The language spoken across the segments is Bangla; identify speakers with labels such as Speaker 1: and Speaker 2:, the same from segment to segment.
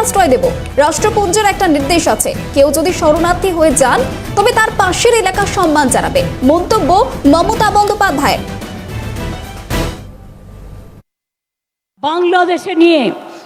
Speaker 1: আশ্রয় রাষ্ট্রপুঞ্জের একটা নির্দেশ আছে। কেউ যদি শরণার্থী হয়ে যান, তবে তার পাশের এলাকা সম্মান জানাবে। মন্তব্য মমতা বন্দ্যোপাধ্যায়ের।
Speaker 2: বাংলাদেশে নিয়ে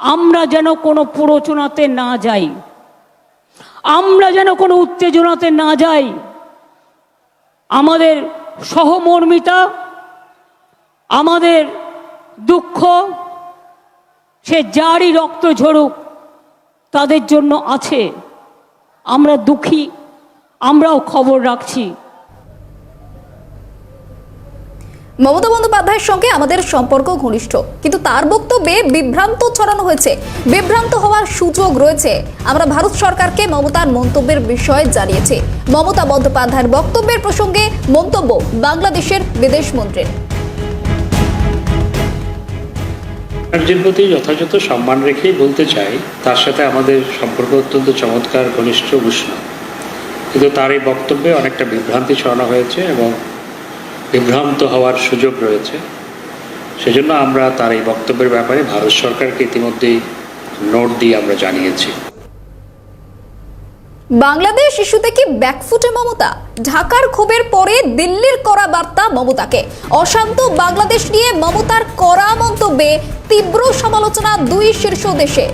Speaker 2: আমরা যেন কোনো প্ররোচনাতে না যাই। আমরা যেন কোনো উত্তেজনাতে না যাই। আমাদের সহমর্মিতা, আমাদের দুঃখ, সে যারই রক্ত ঝরুক, তাদের জন্য আছে। আমরা দুঃখী, আমরাও খবর রাখছি।
Speaker 1: মমতা বন্দ্যোপাধ্যায়ের সঙ্গে আমাদের সম্পর্ক ঘনিষ্ঠ। কিন্তু তার বক্তব্যে বিভ্রান্ত ছড়ানো হয়েছে। বিভ্রান্ত হওয়ার সুযোগ রয়েছে। আমরা ভারত সরকারকে মমতার মন্তব্যের বিষয়ে জানিয়েছি। মমতা বন্দ্যোপাধ্যায়ের বক্তব্যের প্রসঙ্গে মন্তব্য বাংলাদেশের বিদেশ মন্ত্রীর।
Speaker 3: রাজ্যের প্রতি যথাযথ সম্মান রেখেই বলতে চাই, তার সাথে আমাদের সম্পর্ক অত্যন্ত চমৎকার, ঘনিষ্ঠ, উষ্ণ। কিন্তু তার এই বক্তব্যে অনেকটা বিভ্রান্তি ছড়ানো হয়েছে এবং বিভ্রান্ত হওয়ার সুযোগ রয়েছে। সেজন্য আমরা তার এই বক্তব্যের ব্যাপারে ভারত সরকারকে ইতিমধ্যেই নোট দিয়ে আমরা জানিয়েছি।
Speaker 1: বাংলাদেশ ইস্যুতে কি ব্যাকফুটে মমতা? ঢাকার ক্ষোভের পরে দিল্লির করা বার্তা মমতাকে। অশান্ত বাংলাদেশ নিয়ে মমতার করা মন্তব্যে তীব্র সমালোচনা দুই শীর্ষ দেশে।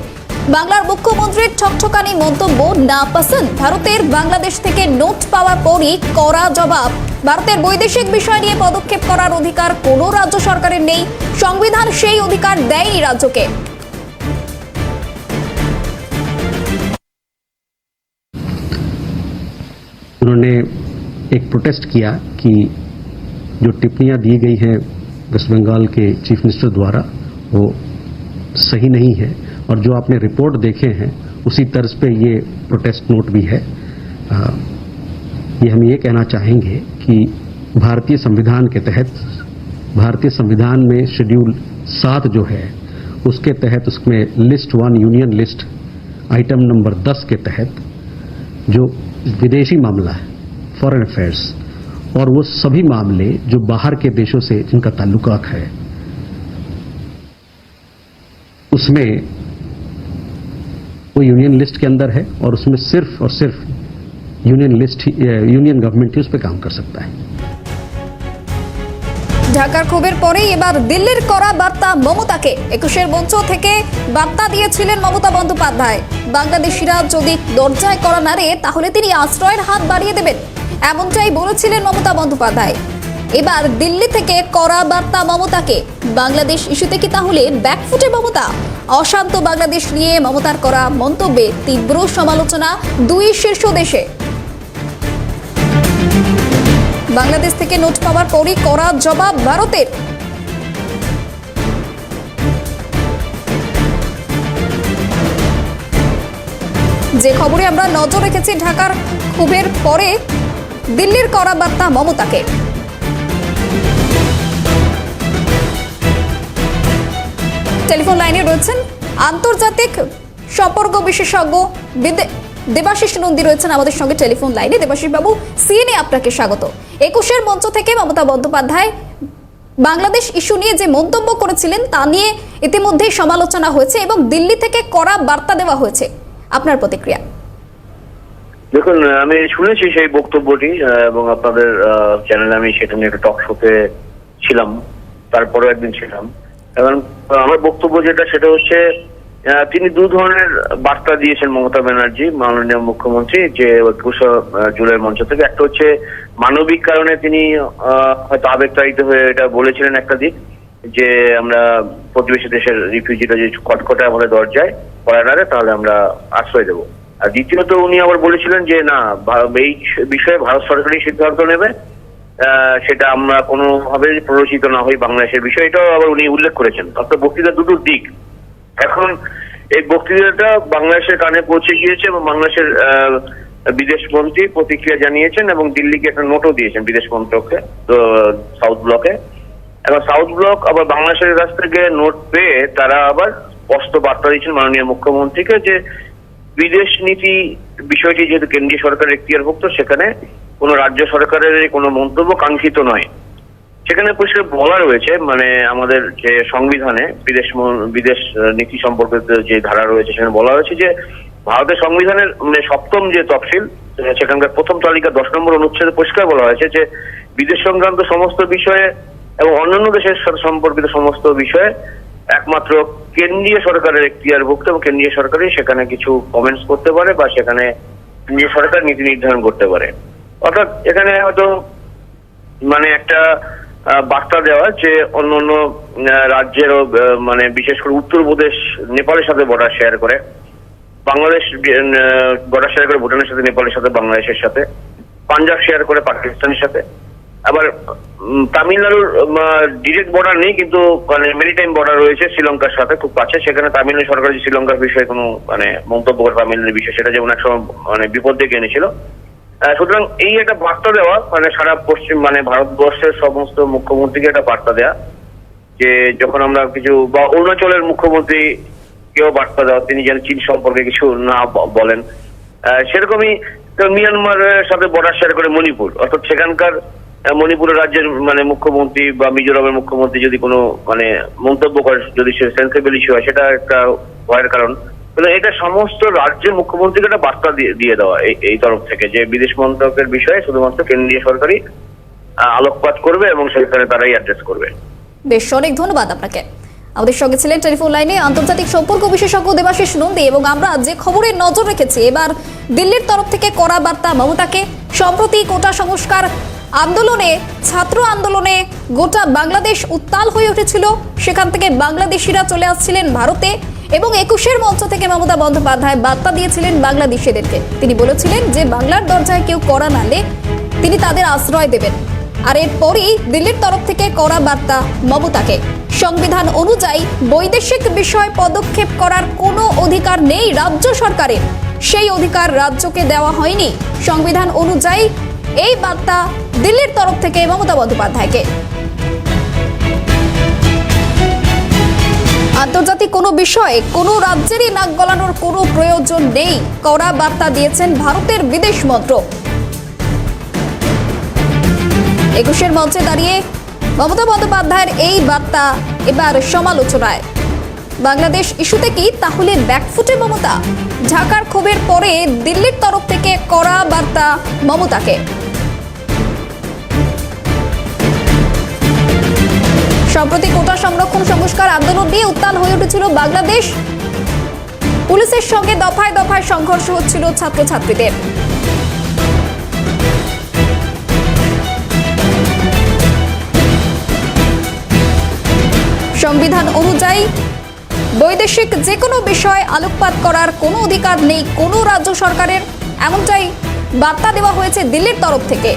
Speaker 1: বাংলার মুখ্যমন্ত্রীর ঠকঠকানি মন্তব্য না পছন্দ ভারতের বাংলাদেশ থেকে নোট পাওয়ার পরই কড়া জবাব ভারতের বৈদেশিক বিষয় নিয়ে পদক্ষেপ করার অধিকার কোনো রাজ্য সরকারের নেই সংবিধান সেই অধিকার দেয়নি রাজ্যকে
Speaker 4: उन्होंने एक प्रोटेस्ट किया कि जो टिप्पणियां दी गई हैं वेस्ट बंगाल के चीफ मिनिस्टर द्वारा वो सही नहीं है और जो आपने रिपोर्ट देखे हैं उसी तर्ज पे ये प्रोटेस्ट नोट भी है। आ, ये हम ये कहना चाहेंगे कि भारतीय संविधान के तहत भारतीय संविधान में शेड्यूल सात जो है उसके तहत उसमें list one union list item number दस के तहत जो विदेशी मामला है फॉरेन अफेयर्स और वो सभी मामले जो बाहर के देशों से जिनका ताल्लुकात है उसमें वो यूनियन लिस्ट के अंदर है और उसमें सिर्फ और सिर्फ यूनियन लिस्ट ही- यूनियन गवर्नमेंट ही उस पर काम कर सकता है
Speaker 1: ঢাকার ক্ষোভের পরেই এবার দিল্লির করা বার্তা মমতাকে একুশের মঞ্চ থেকে বার্তা দিয়েছিলেন মমতা বন্দ্যোপাধ্যায় বাংলাদেশিরা যদি দরজায় করা নাড়ে তাহলে তিনি আশ্রয়ের হাত বাড়িয়ে দেবেন এমনটাই বলেছিলেন মমতা বন্দ্যোপাধ্যায় এবার দিল্লি থেকে করা বার্তা মমতাকে। বাংলাদেশ ইস্যুতে কি তাহলে ব্যাকফুটে মমতা? অশান্ত বাংলাদেশ নিয়ে মমতার করা মন্তব্যে তীব্র সমালোচনা দুই শীর্ষ দেশে। বাংলাদেশ থেকে নোট পাওয়ার পরই করা জবাব ভারতের। যে খবরে আমরা নজর রেখেছি ঢাকার ক্ষোভের পরে, দিল্লির করা বার্তা মমতাকে। টেলিফোন লাইনে রয়েছেন আন্তর্জাতিক সম্পর্ক বিশেষজ্ঞ দেবাশিস নন্দী রয়েছেন আমাদের সঙ্গে টেলিফোন লাইনে। দেবাশিস বাবু, সিএনএ আপনাকে স্বাগত। একুশের মঞ্চ থেকে মমতা বন্দ্যোপাধ্যায় বাংলাদেশ ইস্যু নিয়ে যে মন্তব্য করেছিলেন তা নিয়ে ইতিমধ্যেই সমালোচনা হয়েছে এবং দিল্লি থেকে কড়া বার্তা দেওয়া হয়েছে। আপনার প্রতিক্রিয়া?
Speaker 5: দেখুন, আমি শুনেছি সেই বক্তব্যটি এবং আপনাদের চ্যানেলে আমি সেটা নিয়ে একটা টক শোতে ছিলাম, তারপরেও একদিন ছিলাম। এবং আমার বক্তব্য যেটা, সেটা হচ্ছে তিনি দু ধরনের বার্তা দিয়েছেন মমতা ব্যানার্জি, মাননীয় মুখ্যমন্ত্রী, যে একুশে জুলাই মঞ্চ থেকে। একটা হচ্ছে, মানবিক কারণে তিনি হয়তো আবেগতাড়িত হয়ে এটা বলেছিলেন একটা দিক, যে আমরা প্রতিবেশী দেশের রিফিউজিরা যদি কটকটে আমাদের দরজায় পড়া নাড়ে তাহলে আমরা আশ্রয় দেবো। আর দ্বিতীয়ত উনি আবার বলেছিলেন যে, না এই বিষয়ে ভারত সরকারই সিদ্ধান্ত নেবে সেটা আমরা কোনোভাবে প্ররোচিত না হই বাংলাদেশের বিষয়ে এটাও আবার উনি উল্লেখ করেছেন। অর্থাৎ বক্তৃতা দুটো দিক। এখন এই বক্তৃতাটা বাংলাদেশের কানে পৌঁছে গিয়েছে এবং বাংলাদেশের বিদেশ মন্ত্রী প্রতিক্রিয়া জানিয়েছেন এবং দিল্লিকে একটা নোটও দিয়েছেন বিদেশ মন্ত্রককে সাউথ ব্লকে। এবং সাউথ ব্লক আবার বাংলাদেশের কাছ থেকে নোট পেয়ে তারা আবার স্পষ্ট বার্তা দিয়েছেন মাননীয় মুখ্যমন্ত্রীকে যে বিদেশ নীতি বিষয়টি যেহেতু কেন্দ্রীয় সরকারের এখতিয়ারভুক্ত, সেখানে কোনো রাজ্য সরকারের কোনো মন্তব্য কাঙ্ক্ষিত নয়। সেখানে পরিষ্কার বলা রয়েছে মানে আমাদের যে সংবিধানে বিদেশ বিদেশ নীতি সম্পর্কিত যে ধারা রয়েছে, সেখানে বলা হয়েছে যে ভারতের সংবিধানের মানে সপ্তম যে তফসিল, সেখানকার প্রথম তালিকা দশ নম্বর অনুচ্ছেদে পরিষ্কার বলা হয়েছে যে বিদেশ সংক্রান্ত সমস্ত বিষয়ে এবং অন্যান্য দেশের সাথে সম্পর্কিত সমস্ত বিষয়ে একমাত্র কেন্দ্রীয় সরকারের এখতিয়ারভুক্ত এবং কেন্দ্রীয় সরকারই সেখানে কিছু কমেন্টস করতে পারে বা সেখানে কেন্দ্রীয় সরকার নীতি নির্ধারণ করতে পারে। অর্থাৎ এখানে হয়তো মানে একটা বার্তা দেওয়া যে অন্য অন্য রাজ্যেরও মানে বিশেষ করে উত্তরপ্রদেশ নেপালের সাথে বর্ডার শেয়ার করে, বাংলাদেশ বর্ডার শেয়ার করে ভুটানের সাথে, নেপালের সাথে, বাংলাদেশের সাথে, পাঞ্জাব শেয়ার করে, পাকিস্তানের সাথে। আবার তামিলনাড়ুর ডিরেক্ট বর্ডার নেই, কিন্তু মানে মেরিটাইম বর্ডার রয়েছে শ্রীলঙ্কার সাথে, খুব কাছে। সেখানে তামিলনাড়ু সরকার যে শ্রীলঙ্কার বিষয়ে কোনো মানে মন্তব্য করে তামিলনাড়ুর বিষয়ে, সেটা যেমন এক সময় মানে বিপদ ডেকে এনেছিল। সুতরাং এই একটা বার্তা দেওয়া মানে সারা পশ্চিম মানে ভারতবর্ষের সমস্ত মুখ্যমন্ত্রীকে একটা বার্তা দেওয়া যে যখন আমরা কিছু, বা অরুণাচলের মুখ্যমন্ত্রী কেউ বার্তা দেওয়া, তিনি যেন চীন সম্পর্কে কিছু না বলেন। সেরকমই মিয়ানমারের সাথে বর্ডার শেয়ার করে মণিপুর। অর্থাৎ সেখানকার মণিপুরের রাজ্যের মানে মুখ্যমন্ত্রী বা মিজোরামের মুখ্যমন্ত্রী যদি কোনো মানে মন্তব্য করে যদি সে সেন্সিবল ইস্যু হয়, সেটা একটা ভয়ের কারণ। কিন্তু এটা সমস্ত রাজ্যের মুখ্যমন্ত্রীকে একটা বার্তা দিয়ে দিয়ে দেওয়া এই- তরফ থেকে যে বিদেশ মন্ত্রকের বিষয়ে শুধুমাত্র কেন্দ্রীয় সরকারই আলোকপাত করবে এবং সেখানে তারাই অ্যাড্রেস করবে।
Speaker 1: বেশ, অনেক ধন্যবাদ আপনাকে। আমাদের সঙ্গে ছিলেন টেলিফোন লাইনে আন্তর্জাতিক সম্পর্ক বিশেষজ্ঞ দেবাশিস নন্দী এবং আমরা যে খবরে নজর রেখেছি, এবার দিল্লির তরফ থেকে করা বার্তা মমতাকে। সম্প্রতি কোটা সংস্কার আন্দোলনে, ছাত্র আন্দোলনে গোটা বাংলাদেশ উত্তাল হয়ে উঠেছিল। সেখান থেকে বাংলাদেশিরা চলে আসছিলেন ভারতে এবং একুশের মঞ্চ থেকে মমতা বন্দ্যোপাধ্যায় বার্তা দিয়েছিলেন বাংলাদেশিদেরকে। তিনি বলেছিলেন যে, বাংলার দরজায় কেউ করা নালে তিনি তাদের আশ্রয় দেবেন। আর এরপরই দিল্লির তরফ থেকে করা বার্তা মমতাকে। সংবিধান অনুযায়ী বৈদেশিক বিষয় পদক্ষেপ করার কোনো অধিকার নেই রাজ্য সরকারের। সেই অধিকার রাজ্যকে দেওয়া হয়নি। সংবিধান অনুযায়ী এই বার্তা দিল্লির তরফ থেকে মমতা বন্দ্যোপাধ্যায়কে। আন্তর্জাতিক কোনো বিষয়ে কোনো রাজ্যেরই নাক গলানোর কোনো প্রয়োজন নেই, কড়া বার্তা দিয়েছেন ভারতের বিদেশ মন্ত্রক। একুশের মঞ্চে দাঁড়িয়ে মমতা বন্দ্যোপাধ্যায়ের এই বার্তা এবার সমালোচনায়। বাংলাদেশ ইস্যুতে কি তাহলে ব্যাকফুটে মমতা? ঢাকার ক্ষোভের পরে দিল্লির তরফ থেকে কড়া বার্তা মমতাকে। সম্প্রতি কোটা সংরক্ষণ সংস্কার আন্দোলন নিয়ে উত্তাল হয়ে উঠেছিল বাংলাদেশ। পুলিশের সঙ্গে দফায় দফায় সংঘর্ষ হচ্ছিল ছাত্রছাত্রীদের। সংবিধান অনুযায়ী বৈদেশিক যে কোনো বিষয় আলোকপাত করার কোনো অধিকার নেই কোনো রাজ্য সরকারের, এমনটাই বার্তা দেওয়া হয়েছে দিল্লির তরফ থেকে।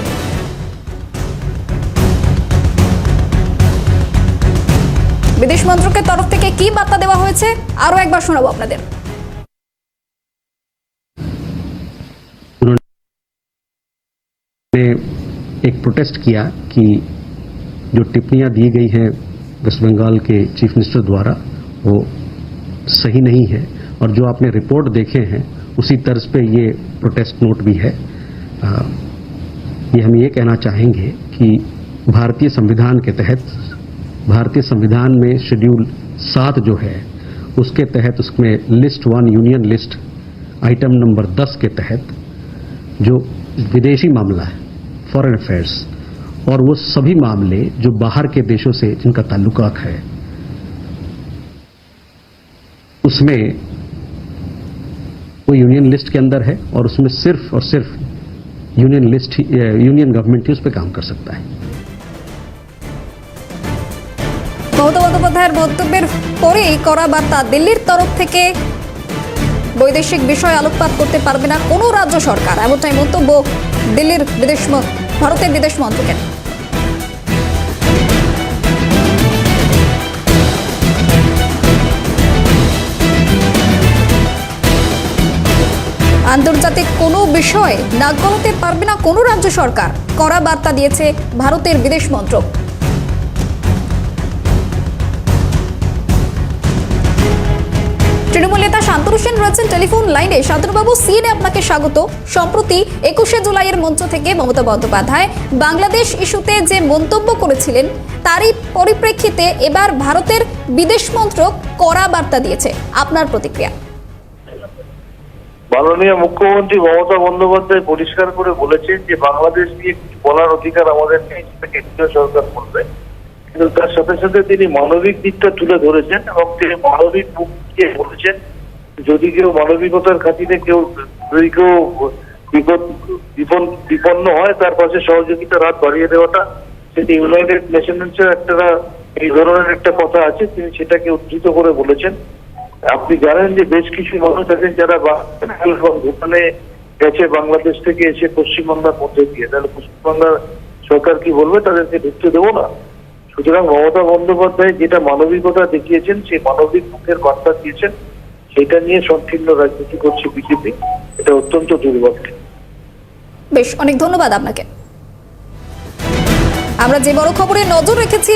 Speaker 1: বিদেশ মন্ত্রকের তরফ থেকে কি বার্তা দেওয়া হয়েছে আরো একবার শোনাবো আপনাদের
Speaker 4: ने एक प्रोटेस्ट किया कि जो टिप्पणियां दी गई हैं वेस्ट बंगाल के चीफ मिनिस्टर द्वारा वो सही नहीं है और जो आपने रिपोर्ट देखे हैं उसी तर्ज पे ये प्रोटेस्ट नोट भी है आ, ये हम ये कहना चाहेंगे कि भारतीय संविधान के तहत भारतीय संविधान में शेड्यूल सात जो है, उसके तहत उसमें list one, union list, item number दस के तहत जो विदेशी मामला है फॉरेन अफेयर्स और वो सभी मामले जो बाहर के देशों से जिनका ताल्लुकात है, उसमें वो यूनियन लिस्ट के अंदर है और उसमें सिर्फ़ और सिर्फ़ यूनियन लिस्ट यूनियन गवर्नमेंट ही उस पर काम कर सकता है।
Speaker 1: মমতা বন্দ্যোপাধ্যায়ের মন্তব্যের পরেই করা বার্তা দিল্লির তরফ থেকে। বৈদেশিক বিষয় আলোকপাত করতে পারবে না কোনো রাজ্য সরকার। এমনটাই মন্তব্য দিল্লির বিদেশ ভারতের বিদেশ মন্ত্রকের। আন্তর্জাতিক কোনো বিষয়ে নাক গলাতে পারবে না কোনো রাজ্য সরকার, কড়া বার্তা দিয়েছে ভারতের বিদেশ মন্ত্রক। নেতা শান্তনু সেন রয়েছেন টেলিফোন লাইনে। শান্তনুবাবু, সিএনএ আপনাকে স্বাগত। সম্প্রতি একুশে জুলাইয়ের মঞ্চ থেকে মমতা বন্দ্যোপাধ্যায় বাংলাদেশ ইস্যুতে যে মন্তব্য করেছিলেন, তারই পরিপ্রেক্ষিতে এবার ভারতের বিদেশ মন্ত্রক কড়া বার্তা দিয়েছে। আপনার প্রতিক্রিয়া?
Speaker 6: মাননীয় মুখ্যমন্ত্রী মমতা বন্দ্যোপাধ্যায় পরিষ্কার করে বলেছেন যে, বাংলাদেশ নিয়ে কিছু বলার অধিকার আমাদের নেই, সেটা কেন্দ্রীয় সরকার করবে। কিন্তু তার সাথে সাথে তিনি মানবিক দিকটা তুলে ধরেছেন এবং তিনি মানবিক মুখ দিয়ে বলেছেন যদি কেউ মানবিকতার খাতিরে কেউ, যদি কেউ বিপদ বিপন্ন হয়, তার পাশে সহযোগিতার হাত বাড়িয়ে দেওয়াটা, সেটি ইউনাইটেড নেশনসের একটা, এই ধরনের একটা কথা আছে, তিনি সেটাকে উদ্ধৃত করে বলেছেন। আপনি জানেন যে বেশ কিছু মানুষ আছেন যারা ভুটানে গেছে, বাংলাদেশ থেকে এসে পশ্চিমবাংলার মধ্যে দিয়ে। তাহলে পশ্চিমবাংলার সরকার কি বলবে? তাদেরকে ঢুকতে দেবো না। সুতরাং মমতা বন্দ্যোপাধ্যায় যেটা মানবিকতা দেখিয়েছেন, সেই মানবিক মুখের বার্তা দিয়েছেন। সেটা নিয়ে সংকীর্ণ রাজনীতি করছে বিজেপি, এটা অত্যন্ত দুর্ভাগ্য
Speaker 1: বেশ, অনেক ধন্যবাদ আপনাকে। আমরা যে বড় খবরে নজর রেখেছি,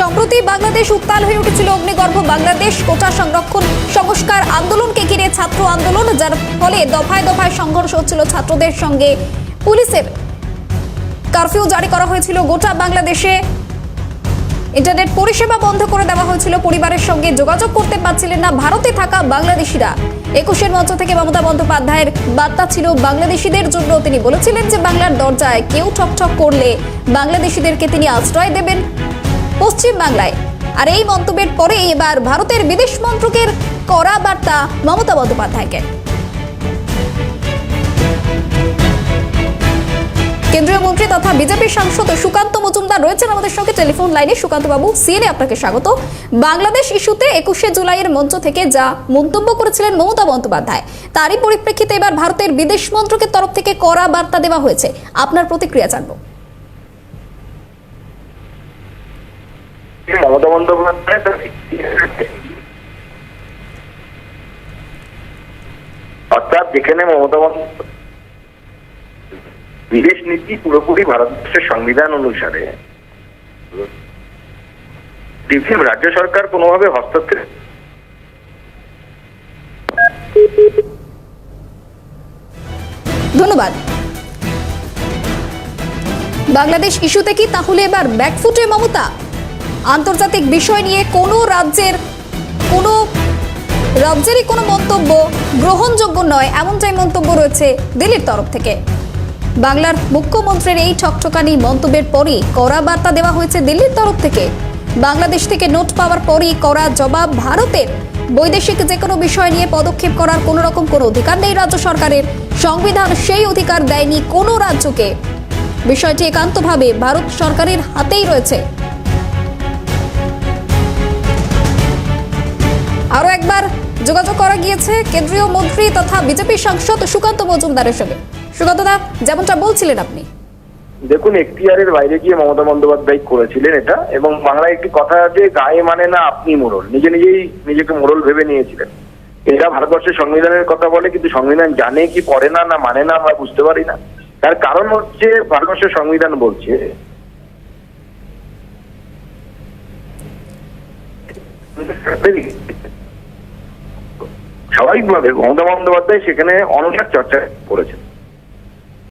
Speaker 1: সম্প্রতি বাংলাদেশ উত্তাল হয়ে উঠেছিল অগ্নিগর্ভ বাংলাদেশ কোটা সংরক্ষণ সংস্কার আন্দোলনকে ঘিরে ছাত্র আন্দোলন, যার ফলে দফায় দফায় সংঘর্ষ হচ্ছিল ছাত্রদের সঙ্গে। পুলিশের কারফিউ জারি করা হয়েছিল গোটা বাংলাদেশে। ইন্টারনেট পরিষেবা বন্ধ করে দেওয়া হয়েছিল। পরিবারের সঙ্গে যোগাযোগ করতে পারছিলেন না। ভারতে থাকা বাংলাদেশিরা। একুশের মঞ্চ থেকে মমতা বন্দ্যোপাধ্যায়ের বার্তা ছিল, বাংলাদেশিদের জন্য তিনি বলেছিলেন যে বাংলার দরজায় কেউ ঠকঠক করলে বাংলাদেশিদেরকে তিনি আশ্রয় দেবেন পশ্চিম বাংলায় আর এই মন্তব্যের পরে এবার ভারতের বিদেশ মন্ত্রকের কড়া বার্তা মমতা বন্দ্যোপাধ্যায়কে। কেন্দ্রীয় মন্ত্রী তথা বিজেপি সাংসদ সুকান্ত মজুমদার রয়েছেন আমাদের সঙ্গে। টেলিফোন লাইনে সুকান্ত বাবু সিএনএ আপনাকে স্বাগত। বাংলাদেশ ইস্যুতে একুশে জুলাইয়ের মঞ্চ থেকে যা মন্তব্য করেছিলেন মমতা বন্দ্যোপাধ্যায়, তারই পরিপ্রেক্ষিতে এবার ভারতের বিদেশ মন্ত্রকের তরফ থেকে কড়া বার্তা দেওয়া হয়েছে। আপনার প্রতিক্রিয়া জানব।
Speaker 6: অর্থাৎ যেখানে মমতা বন্দ্যোপাধ্যায় বিদেশ নীতি পুরোপুরি ভারতবর্ষের সংবিধান অনুসারে। বিভিন্ন রাজ্য সরকার কোনোভাবে হস্তক্ষেপ
Speaker 1: ধন্যবাদ। বাংলাদেশ ইস্যুতে কি তাহলে এবার ব্যাকফুটে মমতা? আন্তর্জাতিক বিষয় নিয়ে কোনো রাজ্যের কোনো রাজ্যেরই কোনো মন্তব্য গ্রহণযোগ্য নয়, এমনটাই মন্তব্য রয়েছে দিল্লির তরফ থেকে। বাংলার মুখ্যমন্ত্রীর এই ঠকঠকানি মন্তব্যের পরই কড়া বার্তা দেওয়া হয়েছে দিল্লির তরফ থেকে। বাংলাদেশ থেকে নোট পাওয়ার পরই কড়া জবাব ভারতের। বৈদেশিক যে কোনো বিষয় নিয়ে পদক্ষেপ করার কোনো রকম কোনো অধিকার নেই রাজ্য সরকারের। সংবিধান সেই অধিকার দেয়নি কোনো রাজ্যকে। বিষয়টি একান্তভাবে ভারত সরকারের হাতেই রয়েছে। আরও একবার যোগাযোগ করা গিয়েছে কেন্দ্রীয় মন্ত্রী তথা বিজেপি সাংসদ সুকান্ত মজুমদারের সঙ্গে। সুকান্ত যেমনটা বলছিলেন আপনি।
Speaker 6: দেখুন, এখতিয়ারের বাইরে গিয়ে মমতা বন্দ্যোপাধ্যায় করেছিলেন এটা, এবং বাংলায় একটি কথা আছে, গায়ে মানে না আপনি মোড়ল। নিজে নিজেই নিজেকে মোড়ল ভেবে নিয়েছিলেন। এরা ভারতবর্ষের সংবিধানের কথা বলে, কিন্তু সংবিধান জানে কি, পড়ে না না মানে না, আমরা বুঝতে পারি না। তার কারণ হচ্ছে, ভারতবর্ষের সংবিধান বলছে, স্বাভাবিকভাবে মমতা বন্দ্যোপাধ্যায় সেখানে অনসার চর্চা করেছেন।